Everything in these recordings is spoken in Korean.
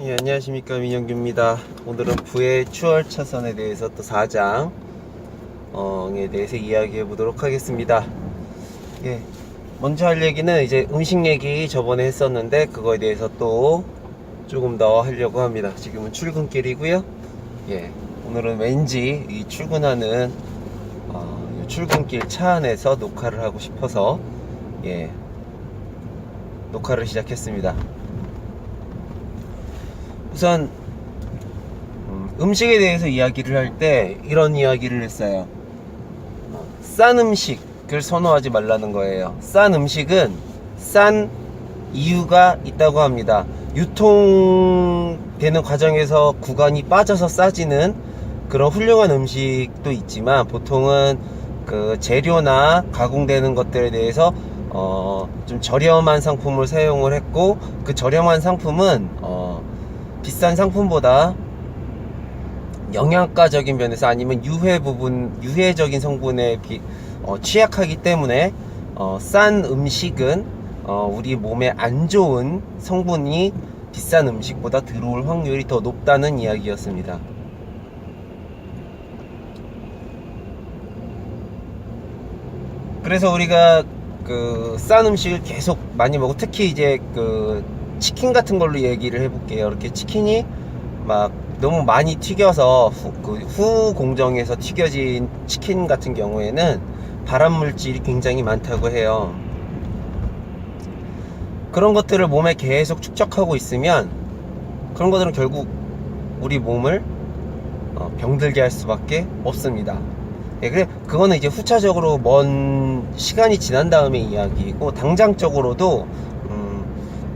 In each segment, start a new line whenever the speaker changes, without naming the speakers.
예, 안녕하십니까 민영규입니다. 오늘은 부의 추월 차선에 대해서 또 4장에 대해서 이야기해 보도록 하겠습니다. 예, 먼저 할 얘기는 이제 음식 얘기 저번에 했었는데 그거에 대해서 또 조금 더 하려고 합니다. 지금은 출근길이고요. 예, 오늘은 왠지 이 출근하는 어, 이 출근길 차 안에서 녹화를 하고 싶어서 예, 녹화를 시작했습니다. 우선 음, 음식에 대해서 이야기를 할 때 이런 이야기를 했어요. 어, 싼 음식을 선호하지 말라는 거예요. 싼 음식은 싼 이유가 있다고 합니다. 유통되는 과정에서 구간이 빠져서 싸지는 그런 훌륭한 음식도 있지만 보통은 그 재료나 가공되는 것들에 대해서 어, 좀 저렴한 상품을 사용을 했고 그 저렴한 상품은 어, 비싼 상품보다 영양가적인 면에서 아니면 유해 부분, 유해적인 성분에 비, 어, 취약하기 때문에 어, 싼 음식은 어, 우리 몸에 안 좋은 성분이 비싼 음식보다 들어올 확률이 더 높다는 이야기였습니다. 그래서 우리가 그 싼 음식을 계속 많이 먹고 특히 이제 그 치킨 같은 걸로 얘기를 해볼게요. 이렇게 치킨이 막 너무 많이 튀겨서 후, 그 후 공정에서 튀겨진 치킨 같은 경우에는 발암 물질이 굉장히 많다고 해요. 그런 것들을 몸에 계속 축적하고 있으면 그런 것들은 결국 우리 몸을 어, 병들게 할 수밖에 없습니다. 예, 그래 그거는 이제 후차적으로 먼 시간이 지난 다음의 이야기이고 당장적으로도 음,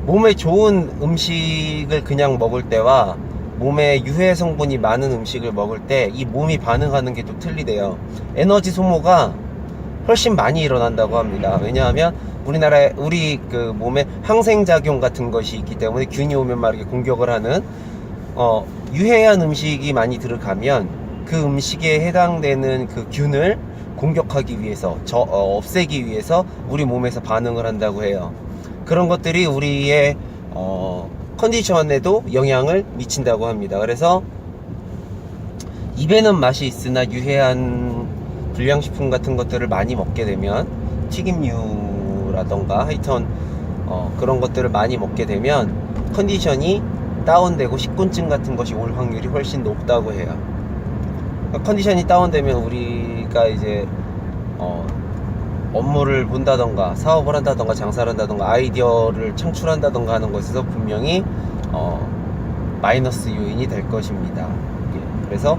몸에 좋은 음식을 그냥 먹을 때와 몸에 유해 성분이 많은 음식을 먹을 때 이 몸이 반응하는 게 또 틀리대요. 에너지 소모가 훨씬 많이 일어난다고 합니다. 왜냐하면 우리나라에 우리 그 몸에 항생 작용 같은 것이 있기 때문에 균이 오면 말이게 공격을 하는 어, 유해한 음식이 많이 들어가면 그 음식에 해당되는 그 균을 공격하기 위해서 저 어, 없애기 위해서 우리 몸에서 반응을 한다고 해요. 그런 것들이 우리의 어, 컨디션에도 영향을 미친다고 합니다. 그래서 입에는 맛이 있으나 유해한 불량식품 같은 것들을 많이 먹게 되면 튀김류라던가 하여튼 어, 그런 것들을 많이 먹게 되면 컨디션이 다운되고 식곤증 같은 것이 올 확률이 훨씬 높다고 해요. 그러니까 컨디션이 다운되면 우리가 이제 어, 업무를 본다던가 사업을 한다던가 장사를 한다던가 아이디어를 창출한다던가 하는 것에서 분명히 어, 마이너스 요인이 될 것입니다. 예, 그래서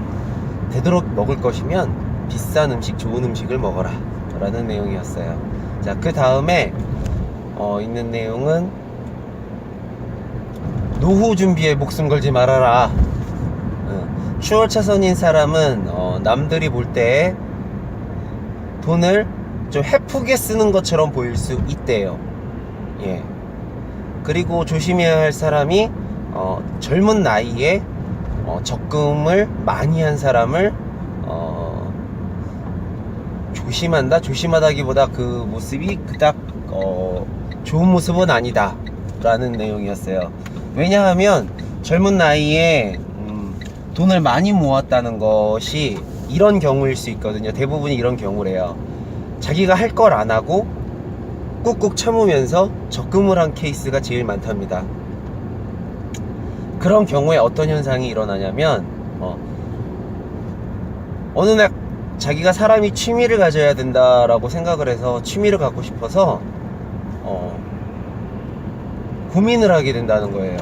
되도록 먹을 것이면 비싼 음식, 좋은 음식을 먹어라 라는 내용이었어요. 자, 그 다음에 어, 있는 내용은 노후 준비에 목숨 걸지 말아라. 어, 추월 차선인 사람은 어, 남들이 볼 때 돈을 좀 헤프게 쓰는 것처럼 보일 수 있대요. 예. 그리고 조심해야 할 사람이 어, 젊은 나이에 어, 적금을 많이 한 사람을 어, 조심한다. 조심하다기보다 그 모습이 그닥 어, 좋은 모습은 아니다 라는 내용이었어요. 왜냐하면 젊은 나이에 음, 돈을 많이 모았다는 것이 이런 경우일 수 있거든요. 대부분이 이런 경우래요. 자기가 할 걸 안 하고 꾹꾹 참으면서 적금을 한 케이스가 제일 많답니다. 그런 경우에 어떤 현상이 일어나냐면 어, 어느 날 자기가 사람이 취미를 가져야 된다라고 생각을 해서 취미를 갖고 싶어서 어, 고민을 하게 된다는 거예요.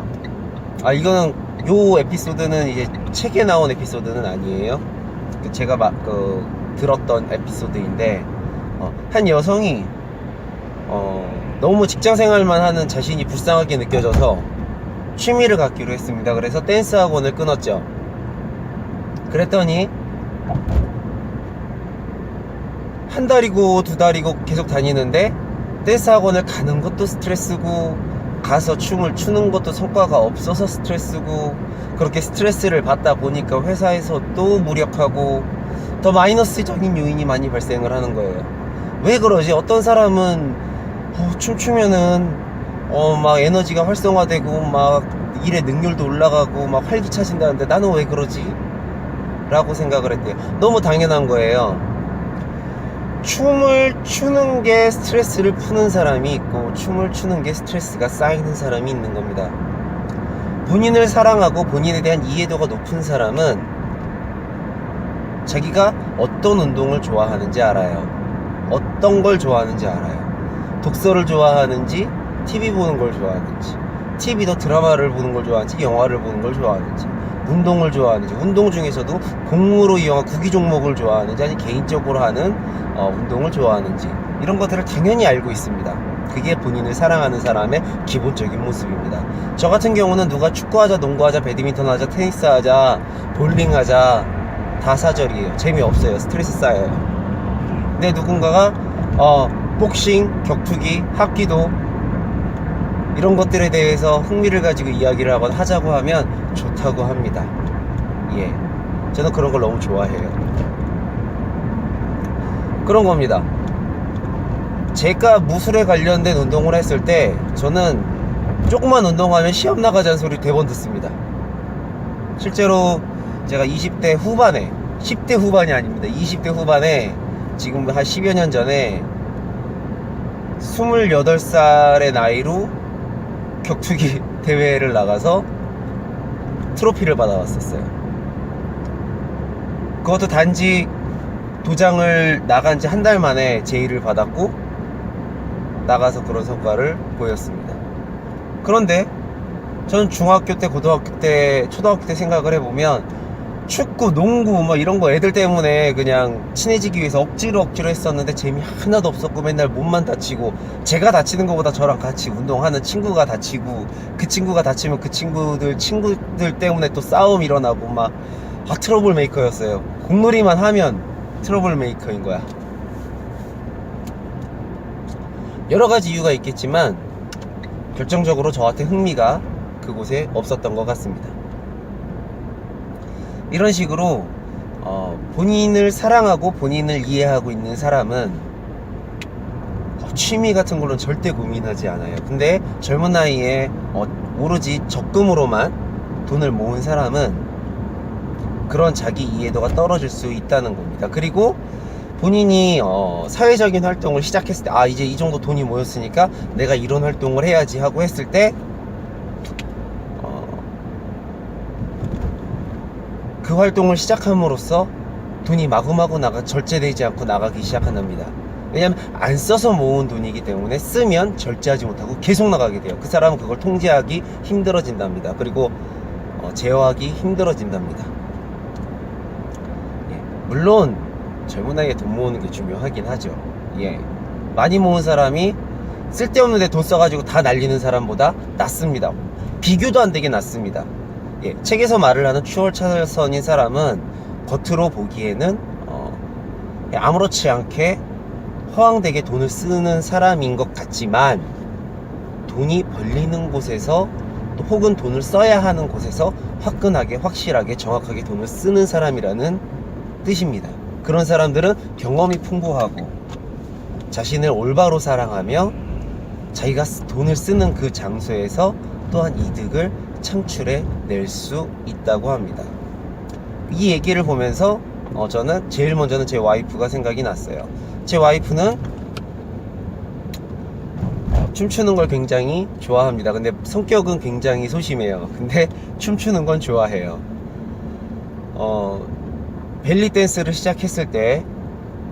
아 이거는 요 에피소드는 이제 책에 나온 에피소드는 아니에요. 그 제가 막 그 들었던 에피소드인데 어, 한 여성이 어, 너무 직장 생활만 하는 자신이 불쌍하게 느껴져서 취미를 갖기로 했습니다. 그래서 댄스 학원을 끊었죠. 그랬더니 한 달이고 두 달이고 계속 다니는데 댄스 학원을 가는 것도 스트레스고 가서 춤을 추는 것도 성과가 없어서 스트레스고 그렇게 스트레스를 받다 보니까 회사에서 또 무력하고 더 마이너스적인 요인이 많이 발생을 하는 거예요. 왜 그러지? 어떤 사람은 어, 춤추면은 어 막 에너지가 활성화되고 막 일의 능률도 올라가고 막 활기차진다는데 나는 왜 그러지? 라고 생각을 했대요. 너무 당연한 거예요. 춤을 추는 게 스트레스를 푸는 사람이 있고 춤을 추는 게 스트레스가 쌓이는 사람이 있는 겁니다. 본인을 사랑하고 본인에 대한 이해도가 높은 사람은 자기가 어떤 운동을 좋아하는지 알아요. 어떤 걸 좋아하는지 알아요. 독서를 좋아하는지, TV 보는 걸 좋아하는지, TV도 드라마를 보는 걸 좋아하는지, 영화를 보는 걸 좋아하는지, 운동을 좋아하는지, 운동 중에서도 공으로 이용한 구기 종목을 좋아하는지, 아니 개인적으로 하는 어, 운동을 좋아하는지, 이런 것들을 당연히 알고 있습니다. 그게 본인을 사랑하는 사람의 기본적인 모습입니다. 저 같은 경우는 누가 축구하자, 농구하자, 배드민턴 하자, 테니스 하자, 볼링 하자, 다 사절이에요. 재미없어요. 스트레스 쌓여요. 근데 누군가가 어, 복싱, 격투기, 합기도 이런 것들에 대해서 흥미를 가지고 이야기를 하거나 하자고 하면 좋다고 합니다. 예. 저는 그런 걸 너무 좋아해요. 그런 겁니다. 제가 무술에 관련된 운동을 했을 때 저는 조금만 운동하면 시험 나가자는 소리 대번 듣습니다. 실제로 제가 20대 후반에 10대 후반이 아닙니다. 20대 후반에 지금 한 10여 년 전에 28살의 나이로 격투기 대회를 나가서 트로피를 받아왔었어요. 그것도 단지 도장을 나간 지 한 달 만에 제의를 받았고 나가서 그런 성과를 보였습니다. 그런데 저는 중학교 때, 고등학교 때, 초등학교 때 생각을 해보면 축구, 농구 뭐 이런 거 애들 때문에 그냥 친해지기 위해서 억지로 억지로 했었는데 재미 하나도 없었고 맨날 몸만 다치고 제가 다치는 것보다 저랑 같이 운동하는 친구가 다치고 그 친구가 다치면 그 친구들 친구들 때문에 또 싸움 일어나고 막 아, 트러블 메이커였어요. 공놀이만 하면 트러블 메이커인 거야. 여러 가지 이유가 있겠지만 결정적으로 저한테 흥미가 그곳에 없었던 것 같습니다. 이런 식으로 어, 본인을 사랑하고 본인을 이해하고 있는 사람은 어, 취미 같은 걸로는 절대 고민하지 않아요. 근데 젊은 나이에 어, 오로지 적금으로만 돈을 모은 사람은 그런 자기 이해도가 떨어질 수 있다는 겁니다. 그리고 본인이 어, 사회적인 활동을 시작했을 때, 아, 이제 이 정도 돈이 모였으니까 내가 이런 활동을 해야지 하고 했을 때, 그 활동을 시작함으로써 돈이 마구마구 나가, 절제되지 않고 나가기 시작한답니다. 왜냐면 안 써서 모은 돈이기 때문에 쓰면 절제하지 못하고 계속 나가게 돼요. 그 사람은 그걸 통제하기 힘들어진답니다. 그리고 어, 제어하기 힘들어진답니다. 예, 물론 젊은 나이에 돈 모으는 게 중요하긴 하죠. 예. 많이 모은 사람이 쓸데없는데 돈 써가지고 다 날리는 사람보다 낫습니다. 비교도 안 되게 낫습니다. 예. 책에서 말을 하는 추월차선인 사람은 겉으로 보기에는 어, 예, 아무렇지 않게 허황되게 돈을 쓰는 사람인 것 같지만 돈이 벌리는 곳에서 또 혹은 돈을 써야 하는 곳에서 화끈하게 확실하게 정확하게 돈을 쓰는 사람이라는 뜻입니다. 그런 사람들은 경험이 풍부하고 자신을 올바로 사랑하며 자기가 쓰- 돈을 쓰는 그 장소에서 또한 이득을 창출해 낼 수 있다고 합니다. 이 얘기를 보면서 어, 저는 제일 먼저는 제 와이프가 생각이 났어요. 제 와이프는 춤추는 걸 굉장히 좋아합니다. 근데 성격은 굉장히 소심해요. 근데 춤추는 건 좋아해요. 어, 벨리 댄스를 시작했을 때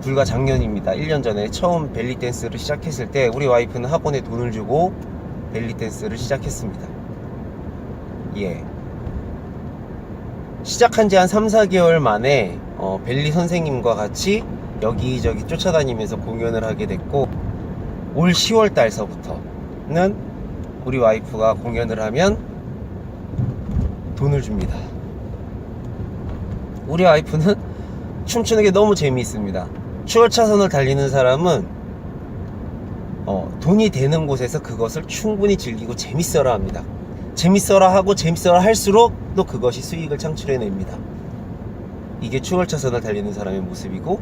불과 작년입니다. 1년 전에 처음 벨리 댄스를 시작했을 때 우리 와이프는 학원에 돈을 주고 벨리 댄스를 시작했습니다. 예. 시작한 지 한 3, 4개월 만에 어, 벨리 선생님과 같이 여기저기 쫓아다니면서 공연을 하게 됐고 올 10월 달서부터는 우리 와이프가 공연을 하면 돈을 줍니다. 우리 와이프는 춤추는 게 너무 재미있습니다. 추월 차선을 달리는 사람은 어, 돈이 되는 곳에서 그것을 충분히 즐기고 재밌어라 합니다. 재밌어라 하고 재밌어라 할수록 또 그것이 수익을 창출해냅니다. 이게 추월차선을 달리는 사람의 모습이고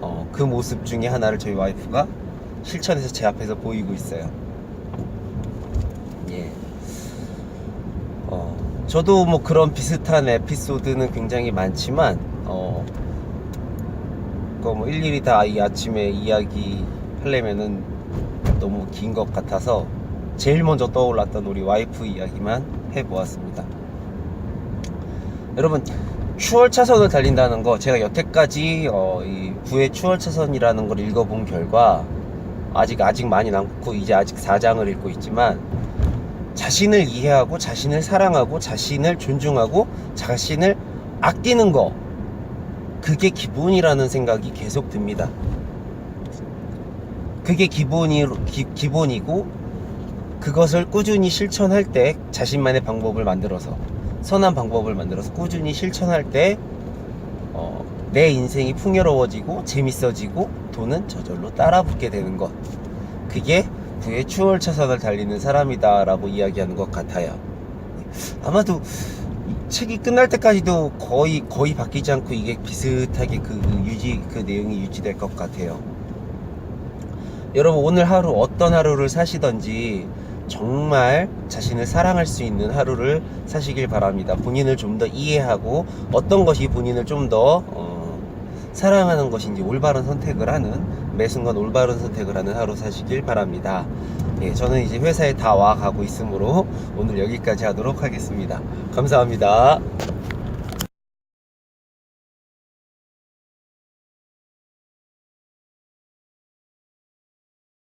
어, 그 모습 중에 하나를 저희 와이프가 실천해서 제 앞에서 보이고 있어요. 예. 어, 저도 뭐 그런 비슷한 에피소드는 굉장히 많지만 어, 그뭐 일일이 다 이 아침에 이야기 하려면은 너무 긴 것 같아서 제일 먼저 떠올랐던 우리 와이프 이야기만 해보았습니다. 여러분 추월 차선을 달린다는 거 제가 여태까지 어, 이 구의 추월 차선이라는 걸 읽어본 결과 아직 아직 많이 남고 이제 아직 4장을 읽고 있지만 자신을 이해하고 자신을 사랑하고 자신을 존중하고 자신을 아끼는 거 그게 기본이라는 생각이 계속 듭니다. 그게 기본이 기, 기본이고 그것을 꾸준히 실천할 때 자신만의 방법을 만들어서 선한 방법을 만들어서 꾸준히 실천할 때 어, 내 인생이 풍요로워지고 재밌어지고 돈은 저절로 따라붙게 되는 것 그게 부의 추월 차선을 달리는 사람이다 라고 이야기하는 것 같아요. 아마도 이 책이 끝날 때까지도 거의 거의 바뀌지 않고 이게 비슷하게 그 유지 그 내용이 유지될 것 같아요. 여러분 오늘 하루 어떤 하루를 사시던지 정말 자신을 사랑할 수 있는 하루를 사시길 바랍니다. 본인을 좀 더 이해하고 어떤 것이 본인을 좀더 어, 사랑하는 것인지 올바른 선택을 하는 매 순간 올바른 선택을 하는 하루 사시길 바랍니다. 예, 저는 이제 회사에 다 와 가고 있으므로 오늘 여기까지 하도록 하겠습니다. 감사합니다.